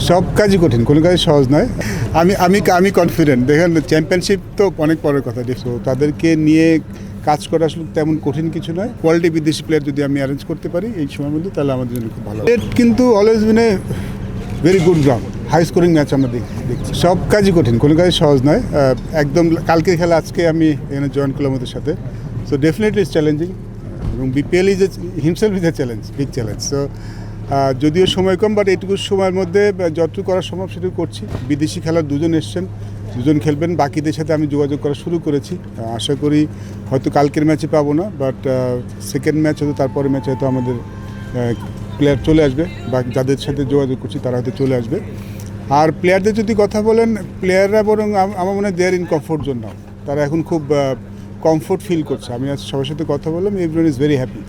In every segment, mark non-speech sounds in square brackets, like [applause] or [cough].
সব কাজই কঠিন, কোনো কাজই সহজ নয়। আমি আমি আমি কনফিডেন্ট দেখেন চ্যাম্পিয়নশিপ তো অনেক পরের কথা দেখছ তাদেরকে নিয়ে কাজ করা আসলে তেমন কঠিন কিছু নয়। কোয়ালিটি বিদেশি প্লেয়ার যদি আমি অ্যারেঞ্জ করতে পারি এই সময়ের মধ্যে, তাহলে আমাদের জন্য খুব ভালো হবে। কিন্তু always been a very good ground high scoring match আমরা দেখ- দেখছি। সব কাজই কঠিন, কোনো কাজই সহজ নয়। একদম কালকে খেলা আজকে আমি এখানে জয়েন করলাম ওদের সাথে। সো ডেফিনেটলি ইজ চ্যালেঞ্জিং এবং BPL is himself is a challenge big challenge so যদিও সময় কম বাট এইটুকু সময়ের মধ্যে যতটুকু করা সম্ভব সেটুকু করছি। বিদেশি খেলার দুজন এসছেন, দুজন খেলবেন, বাকিদের সাথে আমি যোগাযোগ করা শুরু করেছি। আশা করি হয়তো কালকের ম্যাচে পাবো না বাট সেকেন্ড ম্যাচ হয়তো তারপরে ম্যাচ হয়তো আমাদের প্লেয়ার চলে আসবে, বা যাদের সাথে যোগাযোগ করছি তারা হয়তো চলে আসবে। আর প্লেয়ারদের যদি কথা বলেন প্লেয়াররা বরং আমার মনে হয় দেয়ার ইন কমফোর্ট জোন তারা এখন খুব কমফোর্ট ফিল করছে। আমি আজ সবার সাথে কথা বললাম এভরিওয়ান ইজ ভেরি হ্যাপি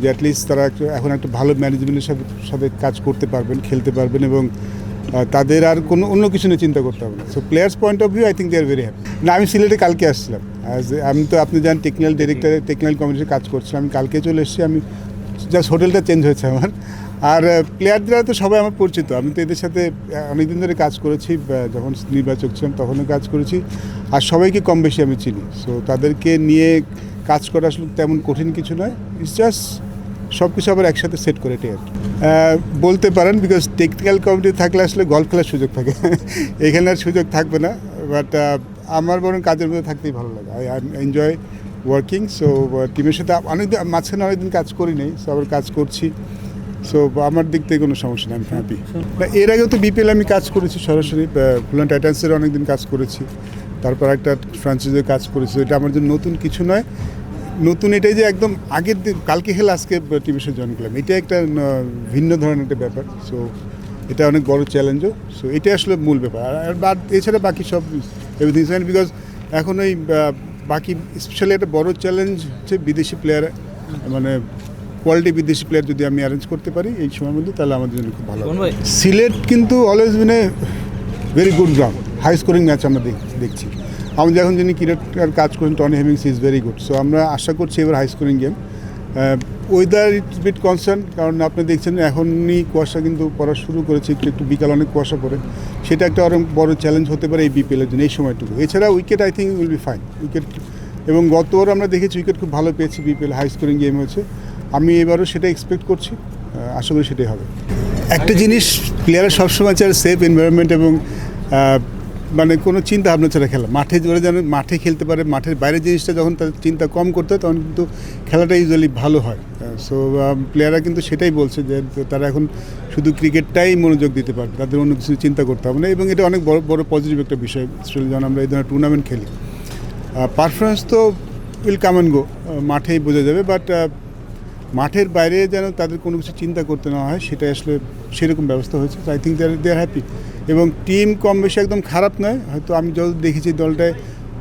যে অ্যাটলিস্ট তারা এখন একটা ভালো ম্যানেজমেন্টের সাথে সাথে কাজ করতে পারবেন, খেলতে পারবেন এবং তাদের আর কোনো, অন্য কিছু নিয়ে চিন্তা করতে হবে না। So players point of view I think they are very happy না, আমি সিলেটে কালকে আসছিলাম। আমি তো, আপনি জানেন টেকনিক্যাল ডিরেক্টরে টেকনিক্যাল কমিটিতে কাজ করছিলাম। আমি কালকে চলে এসেছি, আমি জাস্ট হোটেলটা চেঞ্জ হয়েছে আমার। আর প্লেয়াররা তো সবাই আমার পরিচিত। আমি তো এদের সাথে অনেকদিন ধরে কাজ করেছি যখন নির্বাচক ছিলাম, তখনও কাজ করেছি। আর সবাইকে কম বেশি আমি চিনি। সো তাদেরকে নিয়ে কাজ করা আসলে তেমন কঠিন কিছু নয়। ইটস জাস্ট সব কিছু আবার একসাথে সেট করে কি। বলতে পারেন বিকজ টেকনিক্যাল কমিটি থাকলে আসলে গল্ফ খেলার সুযোগ থাকে। [laughs] এখানে আর সুযোগ থাকবে না বাট আমার বরং কাজের মধ্যে থাকতেই ভালো লাগে। আই এনজয় ওয়ার্কিং সো টিমের সাথে অনেকদিন মাঝখানে অনেকদিন কাজ করি নাই সো আবার কাজ করছি। সো আমার দিক থেকে কোনো সমস্যা নেই আমি হ্যাপি এর আগেও তো বিপিএল আমি কাজ করেছি সরাসরি ফুলান টাইটান্সের অনেকদিন কাজ করেছি। তারপর একটা ফ্রান্সাইজে কাজ করেছি এটা আমার জন্য নতুন কিছু নয়। নতুন এটাই যে একদম আগের দিন কালকে খেলে আজকে টিমের সাথে জয়েন করলাম। এটা একটা ভিন্ন ধরনের একটা ব্যাপার। সো এটা অনেক বড় চ্যালেঞ্জও সো এটাই আসলে মূল ব্যাপার। আর- বাদ এছাড়া বাকি সব এভরিথিং ফাইন বিকজ এখন ওই বাকি স্পেশালি একটা বড় চ্যালেঞ্জ হচ্ছে বিদেশি প্লেয়ার মানে কোয়ালিটি বিদেশি প্লেয়ার যদি আমি অ্যারেঞ্জ করতে পারি এই সময়ের মধ্যে তাহলে আমাদের জন্য খুব ভালো? সিলেট কিন্তু always been a very good ground high scoring match আমরা দেখ- দেখছি। আমাদের এখন যিনি ক্রিকেটার কাজ করেন Tony Hemmings is very good so আমরা আশা করছি এবার high scoring game weather it's bit concern কারণ আপনি দেখছেন এখনই কুয়াশা কিন্তু পড়া শুরু করেছে, একটু একটু বিকাল অনেক কুয়াশা পড়ে। সেটা একটা অনেক বড় চ্যালেঞ্জ হতে পারে এই বিপিএলের জন্য, এই সময়টুকু। এছাড়া wicket I think will be fine wicket এবং গত আমরা দেখেছি উইকেট খুব ভালো পেয়েছি বিপিএল হাই স্কোরিং গেম হয়েছে। আমি এবারও সেটা এক্সপেক্ট করছি আশা করি সেটাই হবে। একটা জিনিস প্লেয়ারের সবসময় চায় সেফ এনভায়রনমেন্ট এবং মানে কোনো চিন্তা ভাবনা ছাড়া খেলা। মাঠে ধরে যেন মাঠে খেলতে পারে, মাঠের বাইরের জিনিসটা যখন তাদের চিন্তা কম করতে হয়, তখন কিন্তু খেলাটা ইউজুয়ালি ভালো হয়। সো প্লেয়াররা কিন্তু সেটাই বলছে যে তারা এখন শুধু ক্রিকেটটাই মনোযোগ দিতে পারবে, তাদের অন্য কিছু চিন্তা করতে হবে না। এবং এটা অনেক বড় বড় পজিটিভ একটা বিষয়। স্পেশালি যখন আমরা এই ধরনের টুর্নামেন্ট খেলি পারফরমেন্স তো উইল কাম অ্যান্ড গো মাঠেই বোঝা যাবে। বাট মাঠের বাইরে যেন তাদের কোনো কিছু চিন্তা করতে না হয় সেটা আসলে সেরকম ব্যবস্থা হয়েছে। I think there they are happy এবং টিম কম বেশি একদম খারাপ নয়। হয়তো আমি যত দেখেছি দলটায়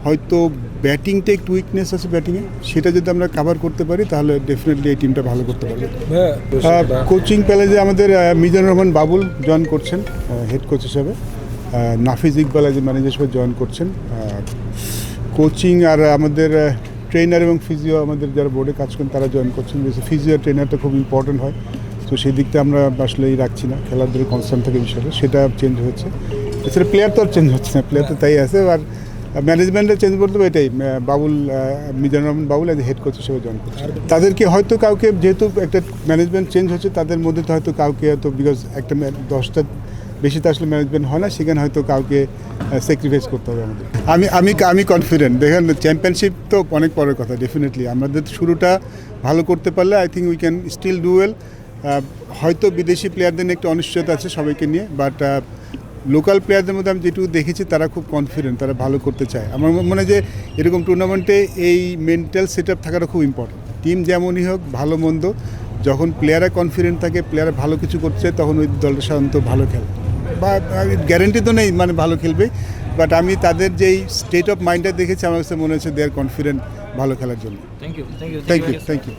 হয়তো ব্যাটিংটা একটু উইকনেস আছে ব্যাটিংয়ে সেটা যদি আমরা কাভার করতে পারি তাহলে ডেফিনেটলি এই টিমটা ভালো করতে পারবে। কোচিং প্যালেজে আমাদের মিজানুর রহমান বাবুল জয়েন করছেন হেড কোচ হিসাবে। নাফিজ ইকবাল এজ ম্যানেজার হিসেবে জয়েন করছেন। কোচিং আর আমাদের ট্রেনার এবং ফিজিও আমাদের যারা বোর্ডে কাজ করেন তারা জয়েন করছেন। ফিজিও ট্রেনারটা খুব ইম্পর্টেন্ট হয়। তো সেই দিকটা আমরা আসলেই রাখছি না। খেলার ধরে কনসার্ন থাকে বিষয়টা সেটা চেঞ্জ হচ্ছে এছাড়া প্লেয়ার তো আর চেঞ্জ হচ্ছে না। প্লেয়ার তো তাই আছে। আর ম্যানেজমেন্টের চেঞ্জ বলতে হবে এটাই। Babul Mizanur Rahman Babul as head coach হিসেবে জয়েন করছে। তাদেরকে হয়তো কাউকে যেহেতু একটা ম্যানেজমেন্ট চেঞ্জ হচ্ছে তাদের মধ্যে তো হয়তো কাউকে হয়তো বিকজ একটা দশটা বেশি তো আসলে ম্যানেজমেন্ট হয় না, সেখানে হয়তো কাউকে স্যাক্রিফাইস করতে হবে আমাদের। আমি আমি আমি কনফিডেন্ট দেখেন চ্যাম্পিয়নশিপ তো অনেক পরের কথা ডেফিনেটলি আমাদের শুরুটা ভালো করতে পারলে I think we can still do well হয়তো বিদেশি প্লেয়ারদের নিয়ে একটু অনিশ্চয়তা আছে সবাইকে নিয়ে বাট লোকাল প্লেয়ারদের মধ্যে আমি যেটুকু দেখেছি, তারা খুব কনফিডেন্ট তারা ভালো করতে চায়। আমার মনে হয় যে এরকম টুর্নামেন্টে এই মেন্টাল সেট আপ থাকাটা খুব ইম্পর্টেন্ট টিম যেমনই হোক, ভালো, মন্দ, যখন প্লেয়াররা কনফিডেন্ট থাকে প্লেয়ার ভালো কিছু করছে, তখন ওই দলটা সাধারণত ভালো খেলে। বা গ্যারেন্টি তো নেই মানে ভালো খেলবে বাট আমি তাদের যেই স্টেট অফ মাইন্ডটা দেখেছি আমার কাছে মনে হচ্ছে দে আর কনফিডেন্ট ভালো খেলার জন্য। Thank you thank you thank you thank you